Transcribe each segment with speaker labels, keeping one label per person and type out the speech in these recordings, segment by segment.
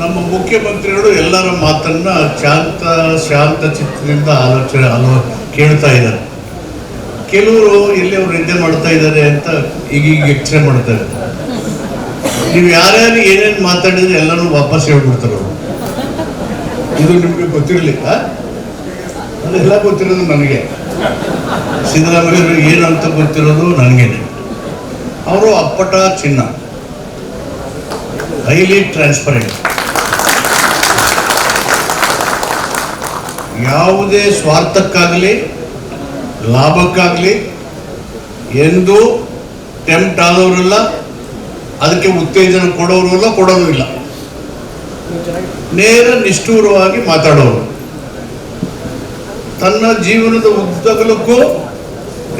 Speaker 1: ನಮ್ಮ ಮುಖ್ಯಮಂತ್ರಿಗಳು ಎಲ್ಲರ ಮಾತನ್ನ ಶಾಂತ ಶಾಂತ ಚಿತ್ತದಿಂದ ಆಲೋಚನೆ, ಆಲೋ, ಕೇಳ್ತಾ ಇದ್ದಾರೆ. ಕೆಲವರು ಇಲ್ಲಿ ಅವ್ರು ನಿದ್ದೆ ಮಾಡ್ತಾ ಇದ್ದಾರೆ ಅಂತ ಈಗೀಗ ಈಗ ಎಚ್ಚರೆ ಮಾಡ್ತಾರೆ ನೀವು ಯಾರ್ಯಾರು ಏನೇನು ಮಾತಾಡಿದ್ರೆ ಎಲ್ಲರೂ ವಾಪಸ್ ಹೇಳ್ಬಿಡ್ತಾರೆ ಇದು ನಿಮಗೆ ಗೊತ್ತಿರಲಿಲ್ಲ ಅದೆಲ್ಲ ಗೊತ್ತಿರೋದು ನನಗೆ. ಸಿದ್ದರಾಮಯ್ಯರು ಏನಂತ ಗೊತ್ತಿರೋದು ನನಗೇನೆ ಅವರು ಅಪ್ಪಟ ಚಿನ್ನ. ಹೈಲಿ ಟ್ರಾನ್ಸ್ಪರೆಂಟ್ ಯಾವುದೇ ಸ್ವಾರ್ಥಕ್ಕಾಗಲಿ, ಲಾಭಕ್ಕಾಗಲಿ ಎಂದು ಟೆಂಪ್ಟ್ ಆದವರಲ್ಲ, ಅದಕ್ಕೆ ಉತ್ತೇಜನ ಕೊಡೋರು ಇಲ್ಲ ಕೊಡೋರು ಇಲ್ಲ. ನೇರ ನಿಷ್ಠೂರವಾಗಿ ಮಾತಾಡೋರು. ತನ್ನ ಜೀವನದ ಉದ್ದಗಲಕ್ಕೂ,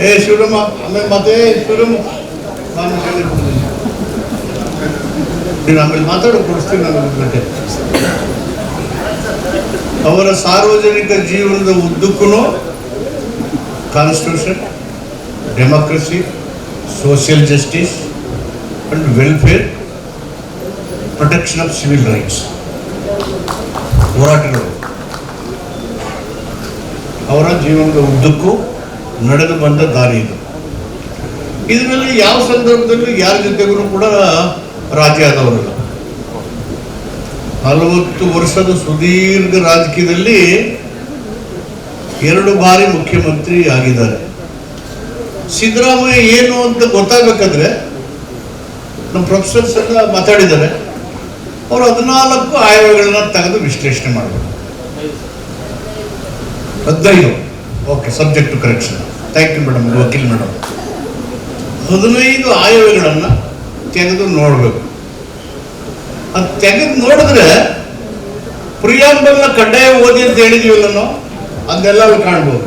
Speaker 1: ಏ ಶಿವರಮ್ಮ, ಆಮೇಲೆ ಮತ್ತೆ ಶಿವರಮ್ಮ, ನಾನು ಆಮೇಲೆ ಮಾತಾಡೋ, ಕೊಡಿಸ್ತೀನಿ ನಾನು ಗಂಟೆ ಅವರ ಸಾರ್ವಜನಿಕ ಜೀವನದ ಉದ್ದಕ್ಕೂ constitution democracy social justice and welfare protection of civil rights ಹೋರಾಟಗಳು. ಅವರ ಜೀವನದ ಉದ್ದಕ್ಕೂ ನಡೆದು ಬಂದ ದಾರಿ ಇದು. ಇದರಲ್ಲಿ ಯಾವ ಸಂದರ್ಭದಲ್ಲೂ ಯಾರ ಜೊತೆಗೂ ಕೂಡ ರಾಜಿ ಆದವರಲ್ಲ. ನಲವತ್ತು ವರ್ಷದ ಸುದೀರ್ಘ ರಾಜಕೀಯದಲ್ಲಿ ಎರಡು ಬಾರಿ ಮುಖ್ಯಮಂತ್ರಿ ಆಗಿದ್ದಾರೆ. ಸಿದ್ದರಾಮಯ್ಯ ಏನು ಅಂತ ಗೊತ್ತಾಗಬೇಕಾದ್ರೆ, ನಮ್ಮ ಪ್ರೊಫೆಸರ್ಸ್ ಎಲ್ಲ ಮಾತಾಡಿದ್ದಾರೆ. ಅವರು ಹದಿನಾಲ್ಕು ಆಯವ್ಯಗಳನ್ನ ತೆಗೆದು ವಿಶ್ಲೇಷಣೆ ಮಾಡಬೇಕು. ಹದಿನೈದು. Okay subject correction thank you madam Vakil madam ಹದಿನೈದು ಆಯವ್ಯಗಳನ್ನು ತೆಗೆದು ನೋಡಬೇಕು. ಅದು ತೆಗೆದು ನೋಡಿದ್ರೆ ಪ್ರಿಯಾಂಬಲ್ನ ಕಡ್ಡಾಯ ಓದಿ ಅಂತ ಹೇಳಿದೀವಲ್ಲ ನಾವು ಅದನ್ನೆಲ್ಲ ಅಲ್ಲಿ ಕಾಣ್ಬೋದು.